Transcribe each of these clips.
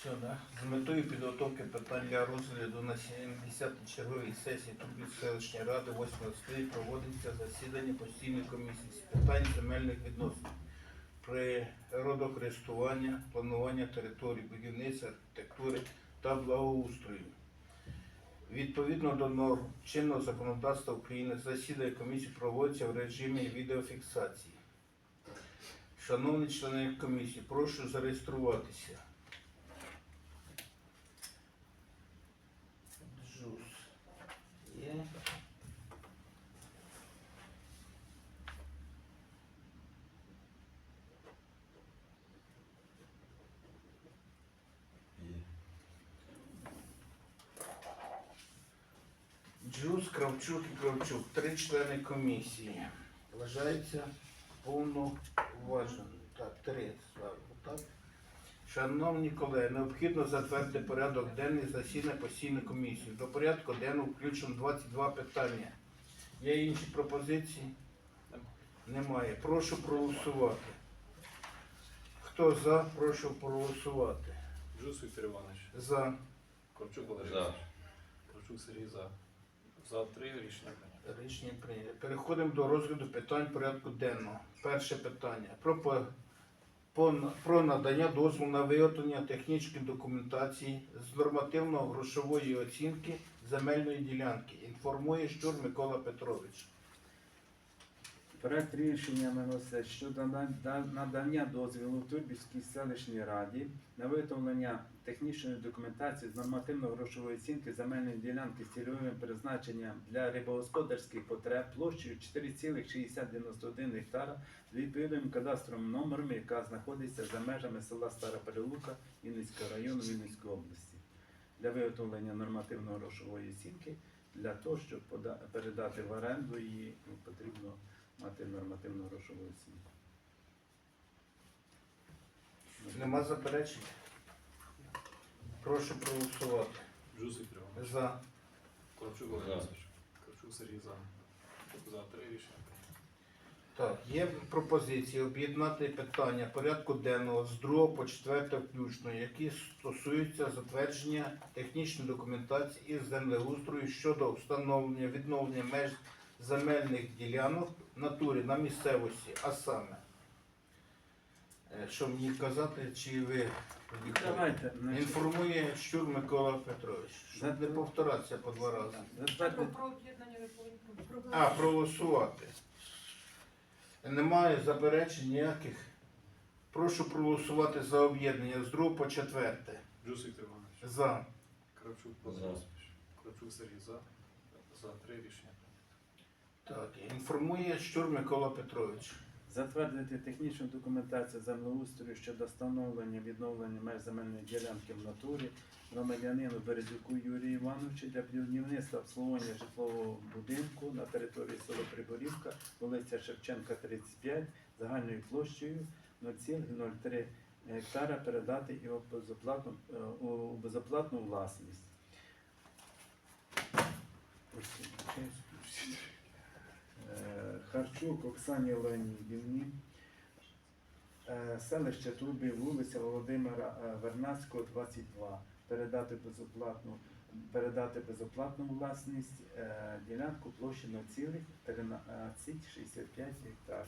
Все, да? З метою підготовки питань для розгляду на 70-й черговій сесії Турбівської селищної ради 8 скликання проводиться засідання постійної комісії з питань земельних відносин, природокористування, планування територій, будівництва, архітектури та благоустрою. Відповідно до норм чинного законодавства України засідання комісії проводиться в режимі відеофіксації. Шановні члени комісії, прошу зареєструватися. Джус. Є. Джус, Кравчук і Кравчук. Три члени комісії. Вважається повноважним. Так, три так? Шановні колеги, необхідно затвердити порядок денний засідання постійної комісії. До порядку денного включено 22 питання. Є інші пропозиції? Немає. Прошу проголосувати. Хто за, прошу проголосувати. Джус Віктор Іванович. За. Корчук Валерій За. Корчук Сергій за. За три рішення прийнято. Рішення прийнято. Переходимо до розгляду питань порядку денного. Перше питання. Про, по- по- про надання дозволу на виготовлення технічної документації з нормативно-грошової оцінки земельної ділянки. Інформує Щур Микола Петрович. Проект рішення виносить щодо нада- надання дозволу Турбівській селищній раді на виготовлення технічної документації з нормативно-грошової оцінки земельної ділянки з цільовим призначенням для рибогосподарських потреб площею 4,6091 гектара з відповідним кадастровим номером, яка знаходиться за межами села Стара Перелука Вінницького району Вінницької області. Для виготовлення нормативно-грошової оцінки для того, щоб передати в оренду її, потрібно мати нормативну грошову оцінку. Нема заперечень? Прошу проголосувати. Віктор Іванович. За. Корчук Валерій За. Олексійович. Сергій за. За три рішення. Так, є пропозиції об'єднати питання порядку денного з 2 по 4 включно, які стосуються затвердження технічної документації із землеустрою щодо встановлення відновлення меж земельних ділянок в натурі на місцевості, а саме. Е, Що мені казати, чи ви Давайте, значить, інформує Щур Микола Петрович, щоб не повторатися по два рази. Про, затвердити про об'єднання А, проголосувати. Немає заперечень ніяких. Прошу проголосувати за об'єднання з 2 по 4. Джус Віктор Іванович. За. Кравчук Валерій За. Олексійович. Сергій за. За три рішення. Так, інформує Щур Микола Петрович. затвердити технічну документацію землеустрою щодо встановлення відновлення меж земельної ділянки в натурі громадянину Березюку Юрію Івановичу для будівництва обслуговування житлового будинку на території села Приборівка, вулиця Шевченка, 35, загальною площею 0,03 гектара передати його е, у безоплатну власність. Е, Харчук Оксані Леонідівні, Е, селище Турбів, вулиця Володимира е, Вернацького, 22. Передати безоплатну, передати безоплатну власність ділянку площі 0,1365 гектара.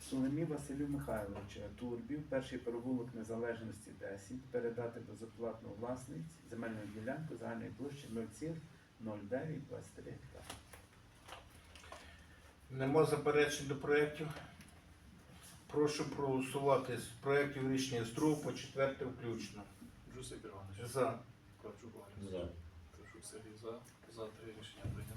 Сулемі Василю Михайловичу, Турбів, перший провулок Незалежності 10, передати безоплатну власність земельну ділянку загальної площі 0,0923 гектара. Нема заперечень до проєктів. Прошу проголосувати з проєктів рішення з 2 по 4 включно. Джус Іванович. За. Корчук Валерій За. Олексійович. Сергій за. За три рішення прийнято.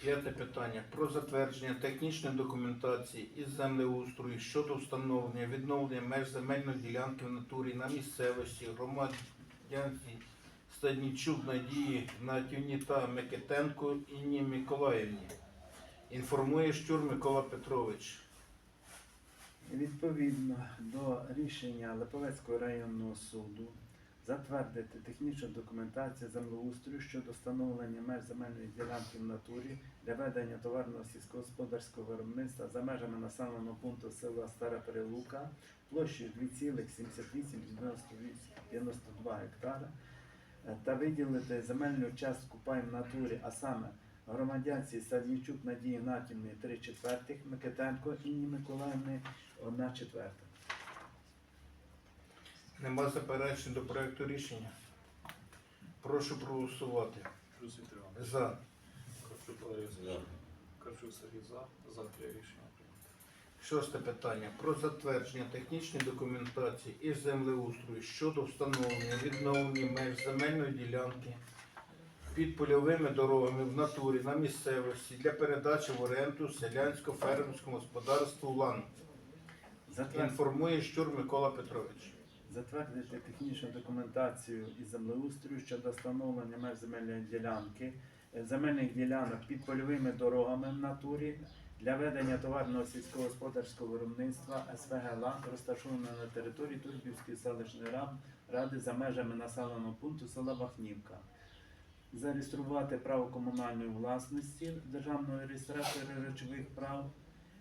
П'яте питання про затвердження технічної документації із землеустрою щодо встановлення відновлення меж земельної ділянки в натурі на місцевості громадянці Стаднічук Надії Натівні та Микитенко Інні Миколаївні. Інформує Щур Микола Петрович. Відповідно до рішення Липовецького районного суду затвердити технічну документацію землеустрою щодо встановлення меж земельної ділянки в натурі для ведення товарного сільськогосподарського виробництва за межами населеного пункту села Стара Перелука площею 2,7898 92 гектара е, та виділити земельну частку пай в натурі, а саме громадянці Саднічук Надії Гнатівни 3 четвертих, Микитенко Інні Миколаївни 1 четверта. Нема заперечень до проекту рішення. Прошу проголосувати. Плюс Віктор За. Кравчук Лариса. Кравчук Сергій за. За три рішення. Шосте питання про затвердження технічної документації із землеустрою щодо встановлення відновлення меж земельної ділянки під польовими дорогами в натурі на місцевості для передачі в оренду селянсько-фермерському господарству ЛАН. Інформує Щур Микола Петрович. затвердити технічну документацію із землеустрою щодо встановлення меж земельної ділянки, е, земельних ділянок під польовими дорогами в натурі для ведення товарного сільськогосподарського виробництва СВГ «Лан», розташована на території Турбівської селищної рад- ради за межами населеного пункту села Бахнівка. Зареєструвати право комунальної власності державного реєстратора речових прав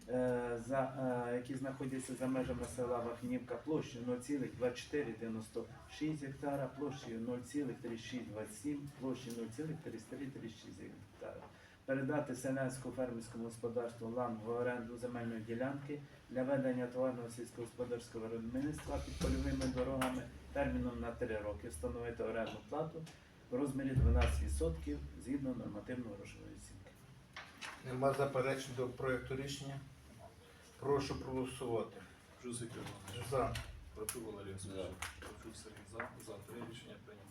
е, за, е, які знаходяться за межами села Вахнівка площею 0,2496 гектара, площею 0,3627, площею 0,3336 гектара. Передати селянському фермерському господарству ЛАН в оренду земельної ділянки для ведення товарного сільськогосподарського виробництва під польовими дорогами терміном на 3 роки встановити орендну плату в розмірі 12% згідно нормативної грошової оцінки. Нема заперечень до проекту рішення. Прошу проголосувати. Віктор Іванович. За. Кравчук Лариса. Кравчук Сергій за. За три рішення прийнято.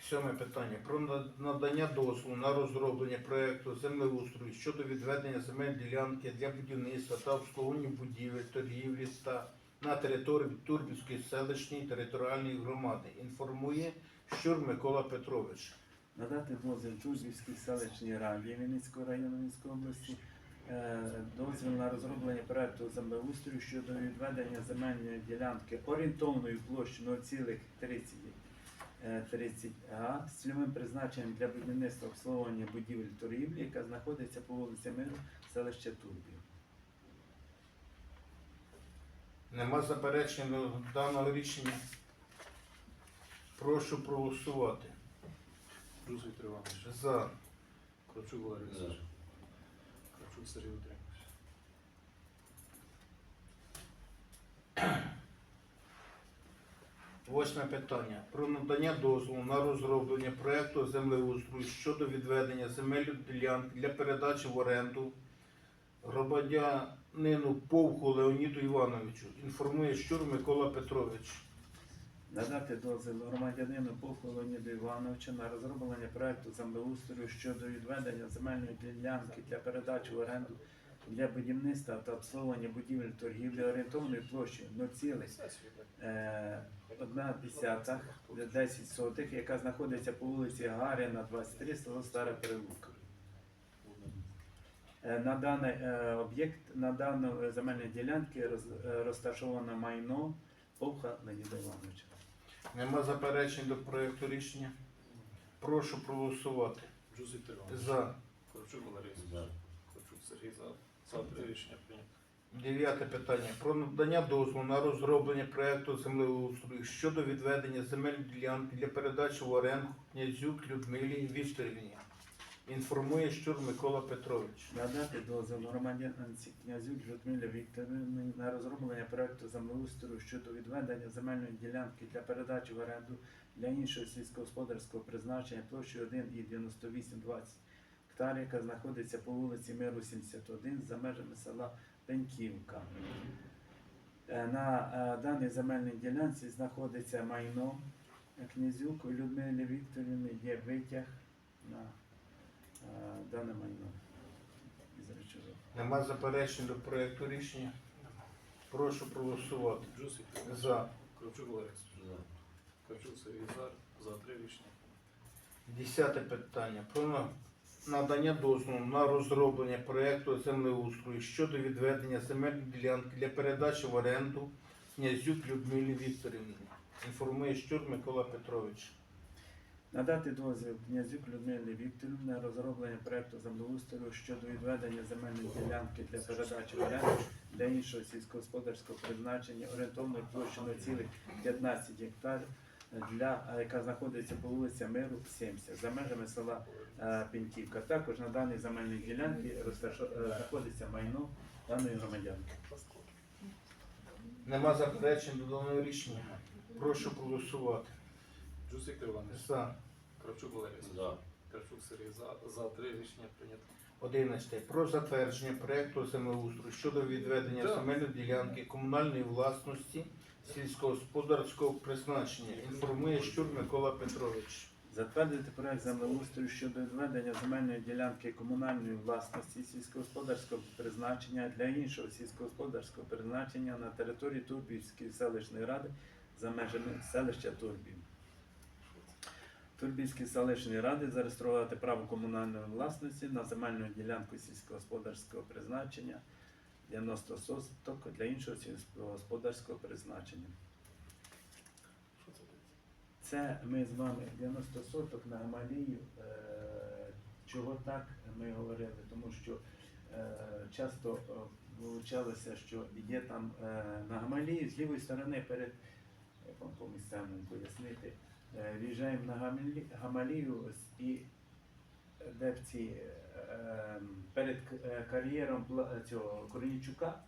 Сьоме питання про надання дозволу на розроблення проекту землеустрою щодо відведення земель ділянки для будівництва та обслуговування будівель, торгівлі та на території Турбівської селищної територіальної громади. Інформує Щур Микола Петрович. надати дозвіл Чужівській селищній раді Вінницького району Вінницької області, е, дозвіл на розроблення проекту землеустрою щодо відведення земельної ділянки орієнтовною площею 0,30 е, 30 га з цільовим призначенням для будівництва обслуговування будівель торгівлі, яка знаходиться по вулиці Миру, селище Турбів. Нема заперечень до даного рішення. Прошу проголосувати. Віктор Іванович. За. Кравчук Лариса. Кравчук Сергій Утримович. Восьме питання про надання дозволу на розроблення проекту землеустрою щодо відведення земельної ділянки для передачі в оренду громадянину Повху Леоніду Івановичу. Інформує Щур Микола Петрович. Надати дозвіл громадянину Пуху Леоніду Івановичу на розроблення проекту землеустрою щодо відведення земельної ділянки для передачі в оренду для будівництва та обслуговування будівель торгівлі орієнтовною площею 0,1 десятих 10 сотих, яка знаходиться по вулиці Гаріна, 23, село Стара Перелука. Е, На даний е, об'єкт, на дану земельну ділянки роз- е, розташовано майно Повха Леоніда Івановича. Нема заперечень до проекту рішення. Прошу проголосувати. За. Іванович. За. Кравчук Лариса. Кравчук Сергій за. За рішення прийнято. Дев'яте питання про надання дозволу на розроблення проекту землеустрою щодо відведення земель ділянки для передачі в оренду князюк Людмилі Вікторівні. Інформує Щур Микола Петрович. Надати дозвіл громадянці князюк Людмилі Вікторівні на розроблення проекту землеустрою щодо відведення земельної ділянки для передачі в оренду для іншого сільськогосподарського призначення площею 1,9820 гектар, яка знаходиться по вулиці Миру 71 за межами села Пеньківка. Е, На е, даній земельній ділянці знаходиться майно князюк Людмилі Вікторівни, є витяг на дане майно із речових. Нема заперечень до проекту рішення. Прошу проголосувати. Іванович. За. Кравчук Лариса. Кравчук Сергій за. За три рішення. Десяте питання про надання дозволу на розроблення проекту землеустрою щодо відведення земельної ділянки для передачі в оренду князюк Людмилі Вікторівні. Інформує Щур Микола Петрович. Надати дозвіл князюк Людмилі Вікторівні на розроблення проекту землеустрою щодо відведення земельної ділянки для передачі в оренду для іншого сільськогосподарського призначення орієнтовною площею 0,15 гектар для е, яка знаходиться по вулиці Миру 70 за межами села е, Піньківка. Також на даній земельній ділянці е, знаходиться майно даної громадянки. Нема заперечень до даного рішення. Прошу голосувати. Джус Віктор Іванович. За. Кравчук Валерій. За. Кравчук Сергій за. За три рішення прийнято. 11. Про затвердження проекту землеустрою щодо відведення Так. земельної ділянки комунальної власності сільськогосподарського призначення. Інформує Щур Микола Петрович. Затвердити проект землеустрою щодо відведення земельної ділянки комунальної власності сільськогосподарського призначення для іншого сільськогосподарського призначення на території Турбівської селищної ради за межами селища Турбів. Турбівській селищної ради зареєструвати право комунальної власності на земельну ділянку сільськогосподарського призначення 90 соток для іншого сільськогосподарського призначення. Це? Ми з вами 90 соток на Гамалію. Е, чого так ми говорили? Тому що е, часто е, вилучалося, що є там на Гамалії з лівої сторони перед, як вам по місцевому пояснити, е, на Гамалі, Гамалію ось і де в ці, е, перед е, кар'єром цього Корнічука.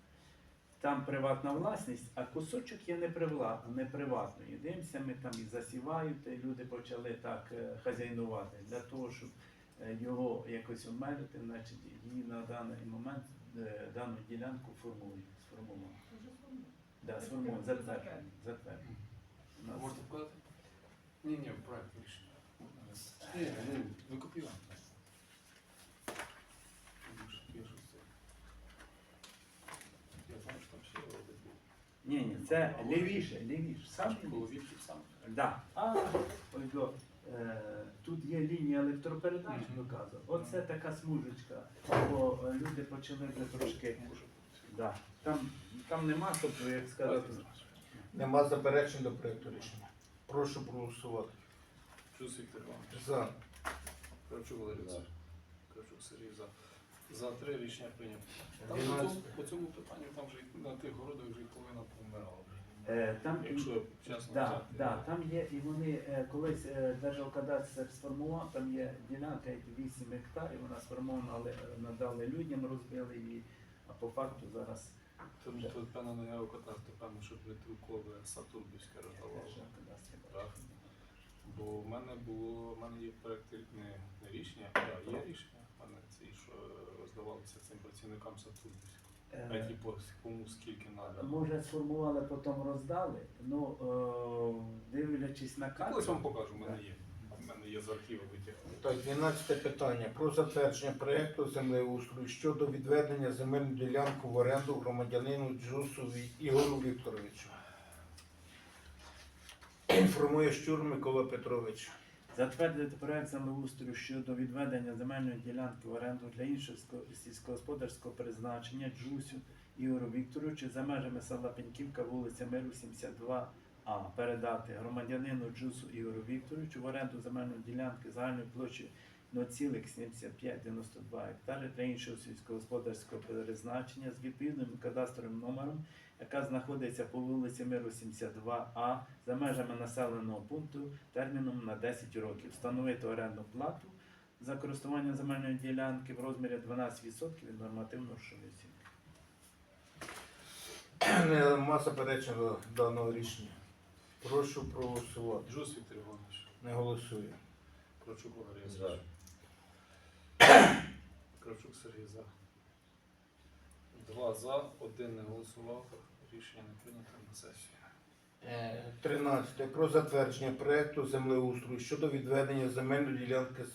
Там приватна власність, а кусочок є неприватною. Дивимося, ми там і засівають, і люди почали так хазяйнувати. Для того, щоб його якось обмежити, значить її на даний момент дану ділянку формують. Сформували. Да, сформують, затверджені. затверджені. Можете вкладати? Ні, ні, проект рішення. Ні, ну, ви копіювали. Ні, ні, це лівіше, лівіше. Сам вівчик сам. Да. А, ось до, е, тут є лінія електропередач, Мгм. показував. Оце така смужечка, бо е, люди почали вже трошки. Да. Там, там нема, тобто, як сказати. Нема заперечень до проекту рішення. Прошу проголосувати. Джус Віктор Іванович. За. Кравчук Валерій. За. Кравчук Сергій за. За три рішення прийнято. Там по цьому, по цьому питанню там вже і на тих городах вже і половина помирала. Е, там, Якщо чесно да, взяти. да, там є, і вони е, колись е, Державкадастр сформував, там є ділянка як 8 гектарів, вона сформована, але е, надали людям, розбили її, а по факту зараз Тут, тут певно не геокатастр, певно, щоб Вітрюкове, Сатурбівське роздавало. Так. Бо в мене було, в мене є проект не, не рішення, а є рішення. В мене ці, що роздавалися цим працівникам Сатурбівського. А Е, ті по кому скільки треба. Може, сформували, потім роздали. Ну, е, дивлячись на Колись карту. вам покажу, в мене є. Мене є з архіву витяг. Так, 12 питання про затвердження проекту землеустрою щодо відведення земельної ділянки в оренду громадянину Джусові Ігору Вікторовичу. Інформує Щур Микола Петрович. Затвердити проект землеустрою щодо відведення земельної ділянки в оренду для іншого сільськогосподарського призначення Джусю Ігору Вікторовичу за межами села Пеньківка, вулиця Миру, 72А. Передати громадянину Джусу Ігору Вікторовичу в оренду земельної ділянки загальною площею 0,7592 гектари для іншого сільськогосподарського призначення з відповідним кадастровим номером, яка знаходиться по вулиці Миру 72А за межами населеного пункту терміном на 10 років. Встановити орендну плату за користування земельної ділянки в розмірі 12% від нормативно-грошової оцінки. Нема заперечень до даного рішення. Прошу проголосувати. Джус Віктор Іванович. Не голосую. Кравчук Валерій. За. Кравчук Сергій за. Два за, один не голосував. Рішення не прийнято на сесії. Е, 13. Про затвердження проекту землеустрою щодо відведення земельної ділянки з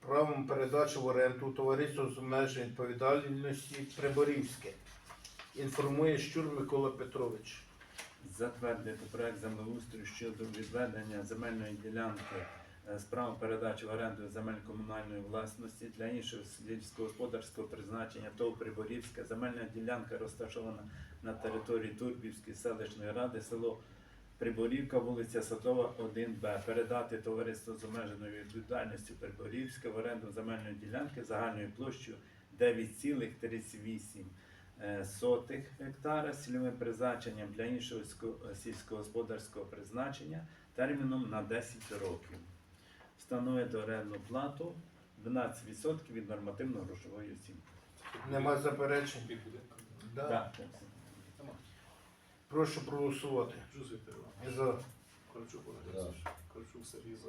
правом передачі в оренду товариству з обмеженою відповідальності Приборівське. Інформує Щур Микола Петрович. Затвердити проект землеустрою щодо відведення земельної ділянки е, з правом передачі в оренду земель комунальної власності для іншого сільськогосподарського призначення ТОВ Приборівська. Земельна ділянка розташована на території Турбівської селищної ради, село Приборівка, вулиця Садова, 1Б. Передати товариство з обмеженою відповідальністю Приборівська в оренду земельної ділянки загальною площею 9,38 е, сотих гектара з цільовим призначенням для іншого сільськогосподарського призначення терміном на 10 років. Встановити орендну плату 12% від нормативно-грошової оцінки. Нема заперечень? Да. Так. Прошу проголосувати. За. Кравчук Олег За. Сергій за.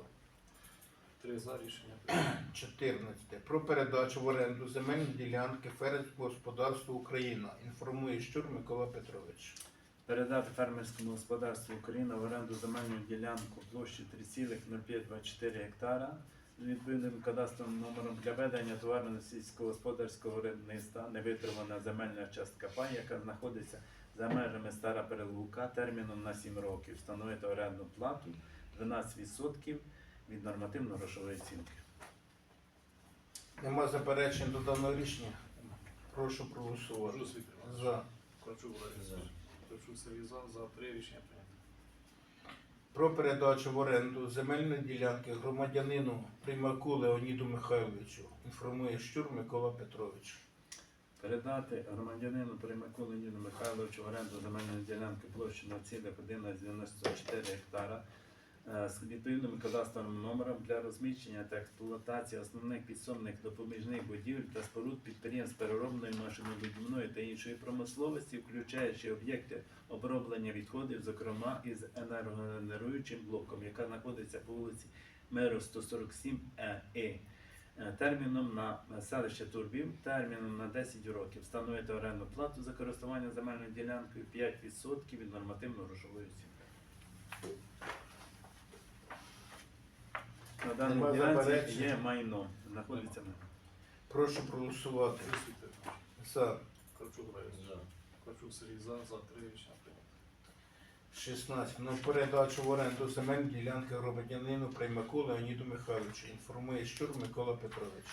Три за рішення 14. Про передачу в оренду земельної ділянки фермерського господарства Україна. Інформує Щур Микола Петрович. Передати фермерському господарству Україна в оренду земельну ділянку площі 3,0524 гектара з відповідним кадастровим номером для ведення товарно сільськогосподарського виробництва невитримана земельна частка пай, яка знаходиться за межами Стара Перелука терміном на 7 років. Встановити орендну плату 12% від нормативно-грошової оцінки. Нема заперечень до даного рішення. Прошу проголосувати. За. Олексійович. Кравчук Сергій за. За три рішення прийнято. Про передачу в оренду земельної ділянки громадянину Примаку Леоніду Михайловичу. Інформує Щур Микола Петрович. Передати громадянину Примаку Леоніду Михайловичу в оренду земельної ділянки площі 0,1194 гектара е, з відповідним кадастровим номером для розміщення та експлуатації основних підсобних допоміжних будівель та споруд підприємств переробної машинобудівної та іншої промисловості, включаючи об'єкти оброблення відходів, зокрема із енергогенеруючим блоком, яка знаходиться по вулиці Меру 147 Е. Е, терміном на селище Турбів, терміном на 10 років встановити орендну плату за користування земельною ділянкою 5% від нормативно-грошової оцінки. На даному Нема ділянці заперечень? є майно, знаходиться на Прошу проголосувати. За. Сергій за. За три рішення прийнято. 16. На передачу в оренду земельної ділянки громадянину Примаку Леоніду Михайловичу. Інформує Щур Микола Петрович.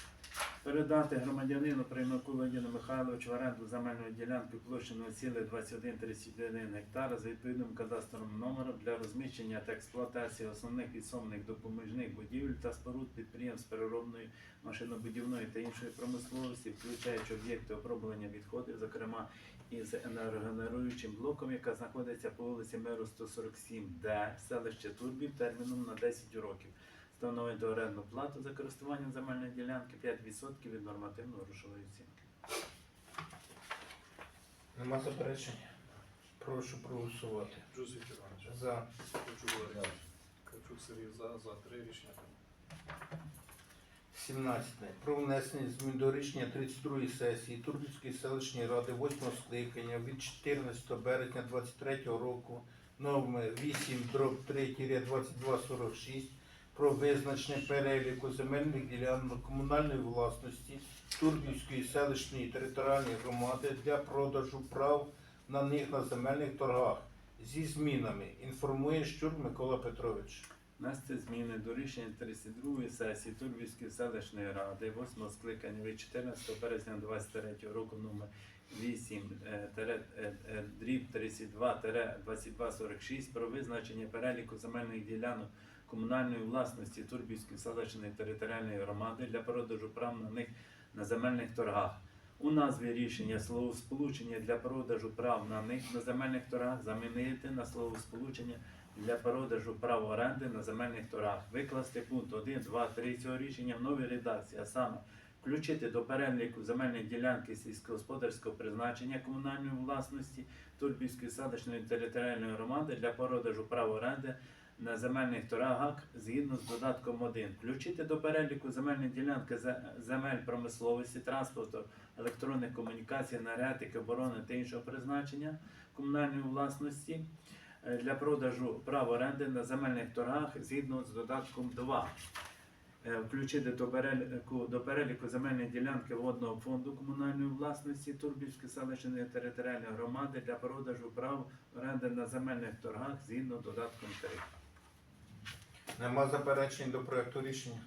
Передати громадянину Приймаку Леоніду Михайловичу в оренду земельної ділянки площі 0,2131 гектара за відповідним кадастровим номером для розміщення та експлуатації основних підсобних допоміжних будівель та споруд підприємств переробної машинобудівної та іншої промисловості, включаючи об'єкти оброблення відходів, зокрема із енергогенеруючим блоком, яка знаходиться по вулиці Миру 147, Д, селище Турбів, терміном на 10 років встановити орендну плату за користування земельної ділянки 5% від нормативно-грошової оцінки. Нема заперечень? Прошу проголосувати. Джуз Іванович. За. Кравчук Сергій за. За три рішення. 17. Про внесення змін до рішення 32 сесії Турбівської селищної ради 8 скликання від 14 березня 23 року номер 8 дроб 3 2246 про визначення переліку земельних ділянок комунальної власності Турбівської селищної територіальної громади для продажу прав на них на земельних торгах зі змінами. Інформує Щур Микола Петрович. Внести зміни до рішення 32 сесії Турбівської селищної ради 8 скликання від 14 березня 23 року номер 8 е, е, е, дріб 32-2246 про визначення переліку земельних ділянок комунальної власності Турбівської селищної територіальної громади для продажу прав на них на земельних торгах. У назві рішення словосполучення для продажу прав на них на земельних торгах замінити на словосполучення для продажу прав оренди на земельних торгах. Викласти пункт 1, 2, 3 цього рішення в новій редакції, а саме включити до переліку земельних ділянки сільськогосподарського призначення комунальної власності Турбівської селищної територіальної громади для продажу прав оренди на земельних торгах згідно з додатком 1. Включити до переліку земельні ділянки зе- земель промисловості, транспорту, електронних комунікацій, енергетики, оборони та іншого призначення комунальної власності для продажу прав оренди на земельних торгах згідно з додатком 2. Е, Включити до переліку, до переліку земельної ділянки водного фонду комунальної власності Турбівської селищної територіальної громади для продажу прав оренди на земельних торгах згідно додатком 3. Нема заперечень до проекту рішення.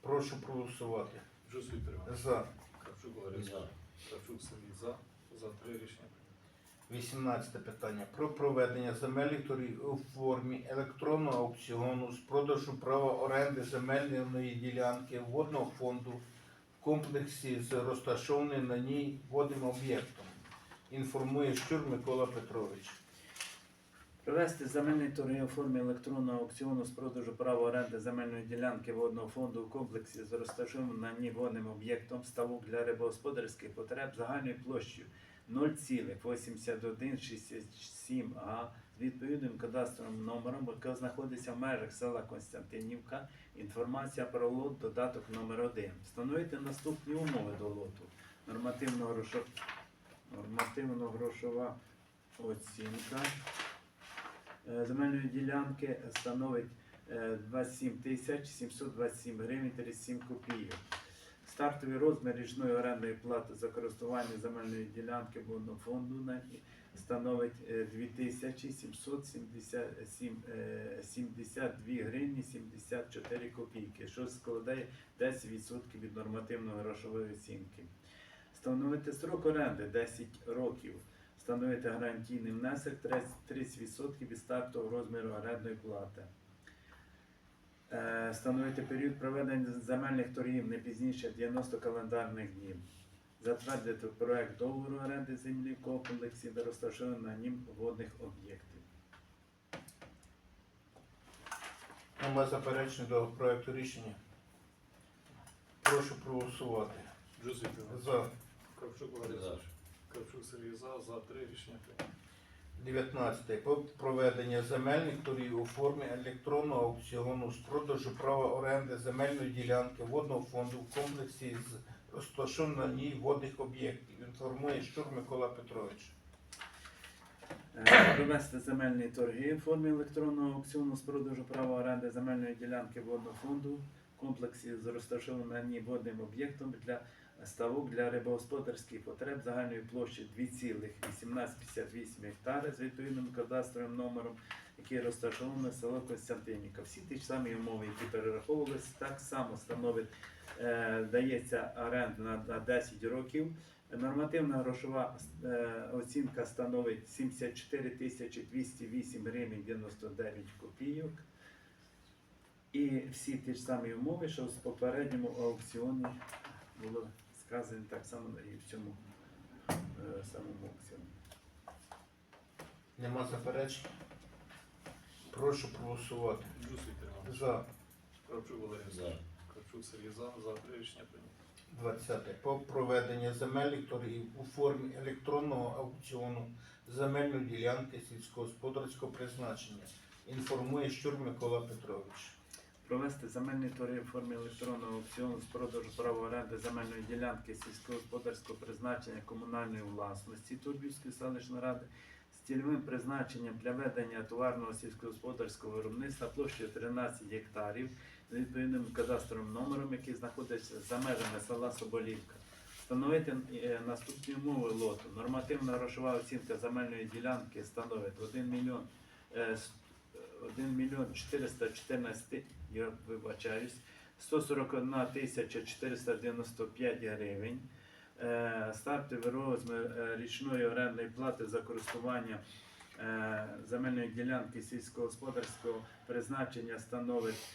Прошу проголосувати. Джуз Віктор Іванович. За. Кравчук Олег Олексійович. Кравчук Сергій за. За три рішення. 18 питання. Про проведення земельних торгів у формі електронного аукціону з продажу права оренди земельної ділянки водного фонду в комплексі з розташованим на ній водним об'єктом. Інформує Щур Микола Петрович. Провести земельні торги у формі електронного аукціону з продажу права оренди земельної ділянки водного фонду у комплексі з розташованим на ній водним об'єктом ставок для рибогосподарських потреб загальною площею 0,8167 га з відповідним кадастровим номером, яка знаходиться в межах села Константинівка. Інформація про лот, додаток номер 1 Встановити наступні умови до лоту. Нормативно-грошова нормативно-грошова оцінка е, земельної ділянки становить е, 27 727 гривень 37 копійок. Стартовий розмір річної орендної плати за користування земельної ділянки водного фонду на- становить е, 2777 е, 72 гривні 74 копійки, що складає 10% від нормативної грошової оцінки. Встановити строк оренди 10 років. Встановити гарантійний внесок 30% 30% від стартового розміру орендної плати. Е, Встановити період проведення земельних торгів не пізніше 90 календарних днів. Затвердити проект договору оренди землі в комплексі, де розташовано на нім водних об'єктів. Нема заперечень до проекту рішення. Прошу проголосувати. Джузик За Кравчук Валерійович. Кравчук Сергій за. За три рішення прийнято. 19. Про проведення земельних торгів у формі електронного аукціону з продажу права оренди земельної ділянки водного фонду в комплексі з розташованих на ній водних об'єктів. Інформує Щур Микола Петрович. Е, Провести земельні торги в формі електронного аукціону з продажу права оренди земельної ділянки водного фонду в комплексі з розташованим на ній водним об'єктом для ставок для рибогосподарських потреб загальною площею 2,1858 гектари з відповідним кадастровим номером, який розташований на село Константинівка. Всі ті ж самі умови, які перераховувалися, так само становить, е, дається оренда на, на 10 років. Нормативна грошова е, оцінка становить 74 тисячі 208 гривень 99 копійок. І всі ті ж самі умови, що в попередньому аукціоні було сказано так само і в цьому е, самому аукціоні. Нема заперечень. Прошу проголосувати. Джузик Іванович. За Кравчук Валерійович. За. Кравчук Сергій за. За рішення прийнято. 20. Про проведення земельних торгів у формі електронного аукціону земельної ділянки сільськогосподарського призначення. Інформує Щур Микола Петрович. Провести земельні торги в формі електронного аукціону з продажу права оренди земельної ділянки сільськогосподарського призначення комунальної власності Турбівської селищної ради з цільовим призначенням для ведення товарного сільськогосподарського виробництва площею 13 гектарів з відповідним кадастровим номером, який знаходиться за межами села Соболівка. Встановити е, наступні умови лоту. Нормативна грошова оцінка земельної ділянки становить 1 мільйон е, с- 1 мільйон 414, я вибачаюсь, 141 тисяча 495 гривень. Е, Стартовий розмір е, річної орендної плати за користування е, земельної ділянки сільськогосподарського призначення становить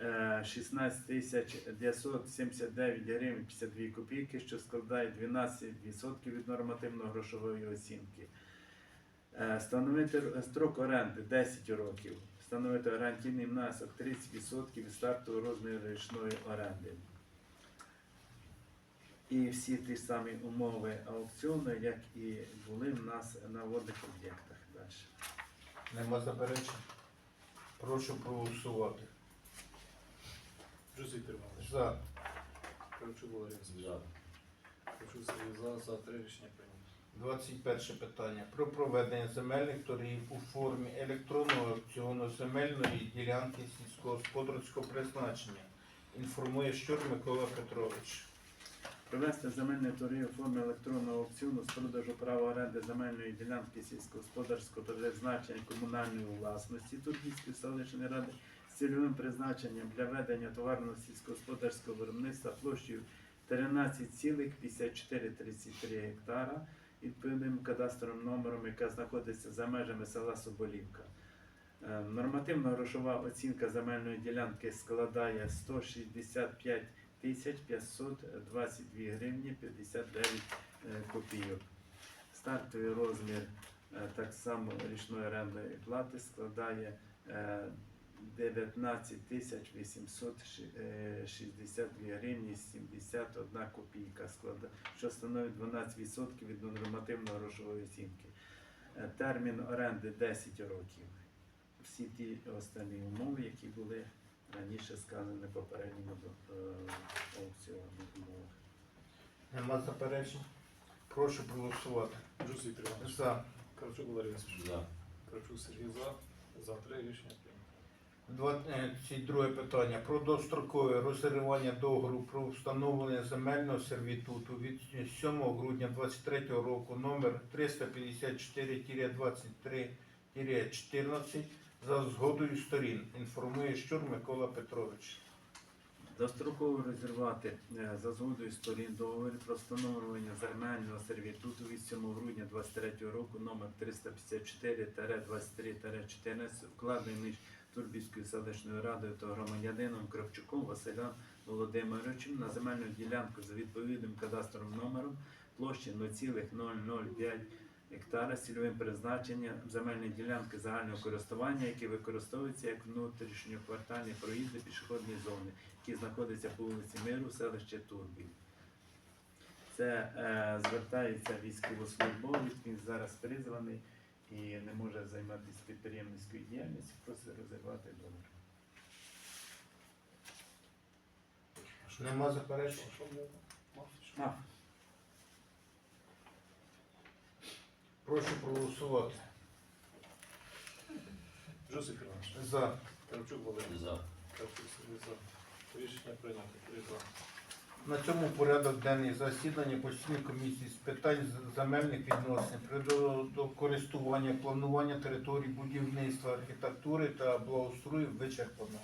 е, 16 тисяч 979 гривень 52 копійки, що складає 12% від нормативно-грошової оцінки. Е, Встановити строк оренди 10 років. Встановити гарантійний внесок 30% від стартового розміру річної оренди. І всі ті самі умови аукціону, як і були в нас на водних об'єктах. Далі. Нема заперечень. Прошу проголосувати. Джузик Іванович. За Кравчук Валерійович. За. Кравчук Сергій за. За три рішення прийнято. 21 питання про проведення земельних торгів у формі електронного аукціону земельної ділянки сільськогосподарського призначення. Інформує Щур Микола Петрович. Провести земельні торги у формі електронного аукціону з продажу права оренди земельної ділянки сільськогосподарського призначення комунальної власності Турківської селищної ради з цільовим призначенням для ведення товарного сільськогосподарського виробництва площею 13,5433 гектара відповідним кадастровим номером, яка знаходиться за межами села Соболівка. Е, Нормативна грошова оцінка земельної ділянки складає 165 тисяч 522 гривні 59 е, копійок. Стартовий розмір е, так само річної орендної плати складає е, 19 тисяч 862 гривні 71 копійка, склада- що становить 12% від нормативної грошової оцінки. Е, Термін оренди 10 років. Всі ті останні умови, які були раніше сказані попередньому е, аукціону умовах. Нема заперечень. Прошу проголосувати. Іванович. За. Кравчук Валерій За. Кравчук Сергій за. За три рішення. 22 питання про дострокове розірвання договору про встановлення земельного сервітуту від 7 грудня 2023 року номер 354-23-14 за згодою сторін. Інформує Щур Микола Петрович. Достроково розірвати е, за згодою сторін договір про встановлення земельного сервітуту від 7 грудня 2023 року номер 354-23-14 укладений між Турбівською селищною радою та громадянином Кравчуком Василем Володимировичем на земельну ділянку за відповідним кадастровим номером площі 0,005 гектара з призначенням земельної ділянки загального користування, які використовуються як внутрішньоквартальні проїзди пішохідної зони, які знаходяться по вулиці Миру, селище Турбів. Це е, звертається військовослужбовець, він зараз призваний і не може займатися підприємницькою діяльністю, просить розірвати договір. Нема заперечень. А, Прошу проголосувати. Віктор Іванович. За. Кравчук Валерій. За. Кравчук Сергій за. Рішення прийнято. Три за. На цьому порядок денний засідання постійної комісії з питань земельних відносин, природокористування, планування територій будівництва, архітектури та благоустрою вичерпано.